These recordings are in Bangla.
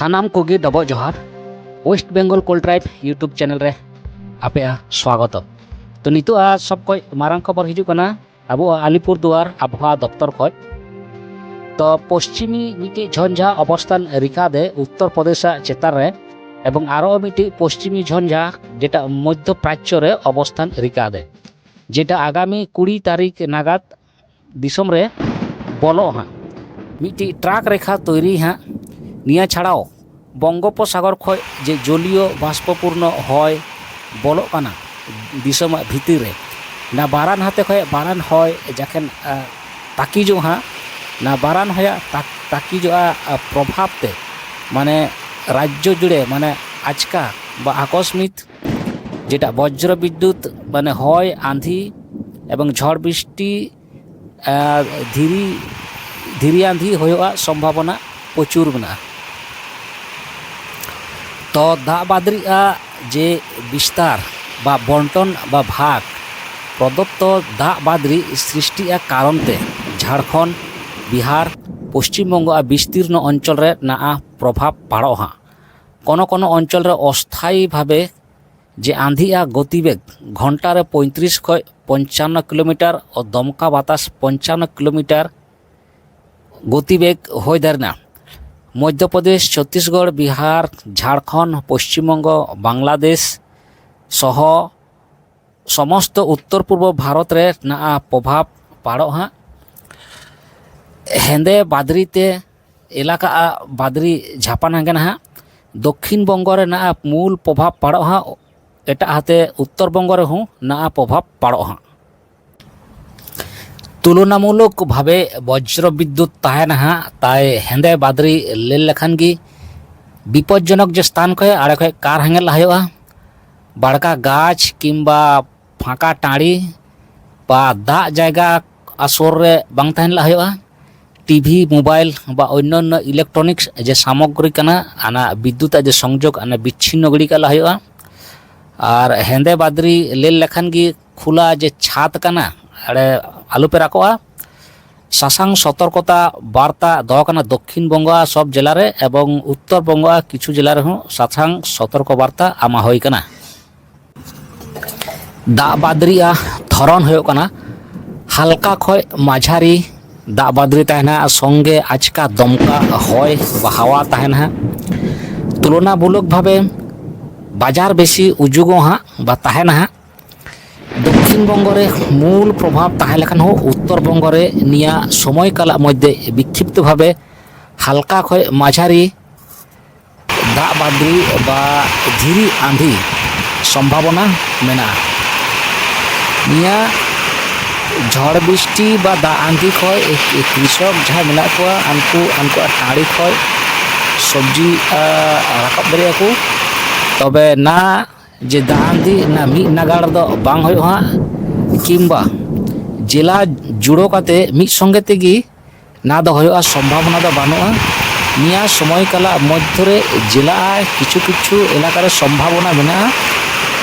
ᱥᱟᱱᱟᱢ ᱠᱚᱜᱮ ᱰᱚᱵᱚᱜ ᱡᱚᱦᱟᱨ West Bengal Kol tribe YouTube channel ᱨᱮ ᱟᱯᱮᱭᱟᱜ ᱥᱣᱟᱜᱚᱛᱚ ᱛᱚ ᱱᱤᱛᱚᱜ ᱥᱚᱵ ᱠᱷᱚᱡ ᱢᱟᱨᱟᱝ ᱠᱷᱚᱵᱚᱨ ᱦᱤᱡᱩᱜ ᱠᱟᱱᱟ ᱟᱵᱚᱣᱟᱜ ᱟᱞᱤᱯᱩᱨ ᱫᱩᱣᱟᱨ ᱟᱵᱚᱦᱟᱣᱟ ᱫᱚᱯᱛᱚᱨ ᱠᱷᱚᱡ ᱛᱚ ᱯᱚᱥᱪᱤᱢᱤ ᱢᱤᱫᱴᱤᱡ ᱡᱷᱚᱧᱡᱷᱟ ᱚᱵᱚᱥᱛᱷᱟᱱ ᱨᱮᱠᱷᱟᱫᱮ ᱩᱛᱛᱚᱨ ᱯᱨᱚᱫᱮᱥᱟᱜ ᱪᱮᱛᱟᱱ ᱨᱮ ᱮᱵᱚᱝ ᱟᱨᱚ আরও ᱯᱚᱥᱪᱤᱢᱤ ᱡᱷᱚᱧᱡᱷᱟ ᱡᱮᱴᱟ ᱢᱚᱫᱽᱫᱷᱚ মধ্যপ্রাচ্যরে ᱨᱮ ᱚᱵᱚᱥᱛᱷᱟᱱ দেয় ᱡᱮᱴᱟ ᱟᱜᱟᱢᱤ ᱠᱩᱲᱤ তারিখ নাগাদ ᱫᱤᱥᱚᱢ ᱨᱮ ᱵᱚᱞᱚᱜᱼᱟ মিটি ᱴᱨᱟᱠ ᱨᱮᱠᱷᱟ ᱛᱳᱭᱨᱤ ᱦᱟᱸᱜ ᱱᱤᱭᱟᱹ ᱪᱷᱟᱲᱟও ᱵᱚᱝᱜᱳᱯᱚᱥᱟᱜᱚᱨ ᱠᱷᱚᱡ ᱡᱮ ᱡᱚᱞᱤᱭᱚ ᱵᱟᱥᱯᱚᱯᱩᱨᱱᱚ ᱦᱚᱭ ᱵᱚᱞᱚᱜ ᱠᱟᱱᱟ ᱫᱤᱥᱚᱢᱟᱜ ᱵᱷᱤᱛᱤᱨ ᱨᱮ ᱱᱟ ᱵᱟᱨᱟᱱ ᱦᱟᱛᱮ ᱠᱷᱚᱡ ᱵᱟᱨᱟᱱ ᱦᱚᱭ ᱡᱟᱠᱷᱮᱱ ᱛᱟᱹᱠᱤᱡᱚᱜ ᱦᱟᱸᱜ ᱱᱟ ᱵᱟᱨᱟᱱ ᱦᱚᱭᱟᱜ ᱛᱟᱹᱠᱤᱡᱚᱜᱼᱟ ᱯᱨᱚᱵᱷᱟᱵᱽ ᱛᱮ ᱢᱟᱱᱮ রাজ্য জুড়ে মানে আচকা বা আকস্মিক যেটা বজ্র বিদ্যুৎ মানে হয় আঁধি এবং ঝড় বৃষ্টি ধীরি ধীরি আঁধি হওয়ার সম্ভাবনা প্রচুর মেনা তো দাগ বাদ্রিয়াᱜ যে বিস্তার বা বন্টন বা ভাগ, প্রদত্ত দাগ বাদ্রি সৃষ্টিয়া কারণতে ঝাড়খণ্ড, বিহার, পশ্চিমবঙ্গ আর বিস্তীর্ণ অঞ্চলরে না প্রভাব পাড়ো হা কোনো কোনো অঞ্চলরে অস্থায়ীভাবে যে আঁধিয়া গতিবেগ ঘন্টারে পঁয়ত্রিশ খয় পঞ্চান্ন কিলোমিটার ও দমকা বাতাস পঞ্চান্ন কিলোমিটার গতিবেগ হয়ে না। মধ্যপ্রদেশ, ছত্তিশগড়, বিহার, ঝাড়খণ্ড, পশ্চিমবঙ্গ, বাংলাদেশ সহ সমস্ত উত্তর পূর্ব ভারতরে না, প্রভাব পাড়ো হ্যাঁ? হেঁদে, বাদরিতে, এলাকা, বাদরি, ঝাপান হাঙ্গে না দক্ষিণবঙ্গরে না, মূল প্রভাব পাড়ো হ্যাঁ? এটা হাতে উত্তরবঙ্গরে হুঁ, না, প্রভাব পাড়ো হ্যাঁ? তুলনামূলকভাবে বজ্র বিদ্যুৎ তাহে নাহা, তাই হেঁদে বাদরি লেল লেখান গি বিপজ্জনক যে স্থান কয়ে, আড়ে খয়ে কার হাঙ্গেল হওয়া বাড়কা গাছ কিংবা ফাঁকা টাঁড়ি বা দাগ জায়গা আসর রে বাং তাহেন হওয়া টিভি, মোবাইল বা অন্যান্য ইলেকট্রনিক্স যে সামগ্রী কানা, আনা বিদ্যুৎ যে সংযোগ আনা বিচ্ছিন্ন গড়ি কালা হওয়া আর হেঁদে বাদরি লেল লেখান গি খোলা যে ছাদ কানা, আড়ে শাসাং সতর্কতা বার্তা দেওয়া কানা দক্ষিণবঙ্গ সব জেলারে এবং উত্তরবঙ্গ কিছু জেলারে হুঁ শাসাং সতর্ক বার্তা আমা হই কানা। দাগ বাদরিয়া ধরন হয়ে কানা। হালকা খয় মাঝারি দাগ বাদরি সঙ্গে আচকা দমকা হয় বা হাওয়া তাহেনা। তুলনামূলকভাবে বাজার বেশি উজুগো হ্যাঁ বা তাহেনা দক্ষিণবঙ্গরে মূল প্রভাব তাহে লেখান হোক উত্তরবঙ্গরে নিয়া সময়কাল মধ্যে বিক্ষিপ্তভাবে হালকা খয় মাঝারি দাগ বাদ্রি বা ধীরি আঁধি সম্ভাবনা মেনা। নিয়া ঝড় বৃষ্টি বা দা আঁধি খয় কৃষক যাহা মেনা আনকু আনকুয়াᱜ টাঁড়ি খয় সবজি রাকাব দাড়িয়াকু তবে না ᱡᱮ ᱫᱟᱬᱟᱱᱫᱤ ᱚᱱᱟ ᱢᱤᱫ ᱱᱟᱜᱟᱲ ᱫᱚ ᱵᱟᱝ ᱦᱩᱭᱩᱜᱼᱟ ᱠᱤᱢᱵᱟ ᱡᱮᱞᱟ ᱡᱩᱲᱟᱹᱣ ᱠᱟᱛᱮ ᱢᱤᱫ ᱥᱚᱸᱜᱮ ᱛᱮᱜᱮ ᱱᱟ ᱫᱚ ᱦᱩᱭᱩᱜᱼᱟ ᱥᱚᱢᱵᱷᱚᱵᱚᱱᱟ ᱫᱚ ᱵᱟᱹᱱᱩᱜᱼᱟ ᱱᱤᱭᱟ ᱥᱚᱢᱚᱭ ᱠᱟᱞᱟ ᱢᱚᱫᱽᱫᱷᱮᱨᱮ ᱡᱮᱞᱟ ᱠᱤᱪᱷᱩ ᱠᱤᱪᱷᱩ ᱮᱞᱟᱠᱟᱨᱮ ᱥᱚᱢᱵᱷᱚᱵᱚᱱᱟ ᱢᱮᱱᱟᱜᱼᱟ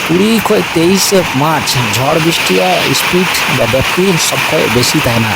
ᱠᱩᱲᱤ ᱠᱷᱚᱡ ᱛᱮᱭᱤᱥᱮ ᱢᱟᱨᱪ ঝড় বৃষ্টিᱭᱟ ᱥᱯᱤড বা ব্যাপ্তি সব ᱠᱷᱚᱡ বেশি ᱛᱟᱦᱮᱱᱟ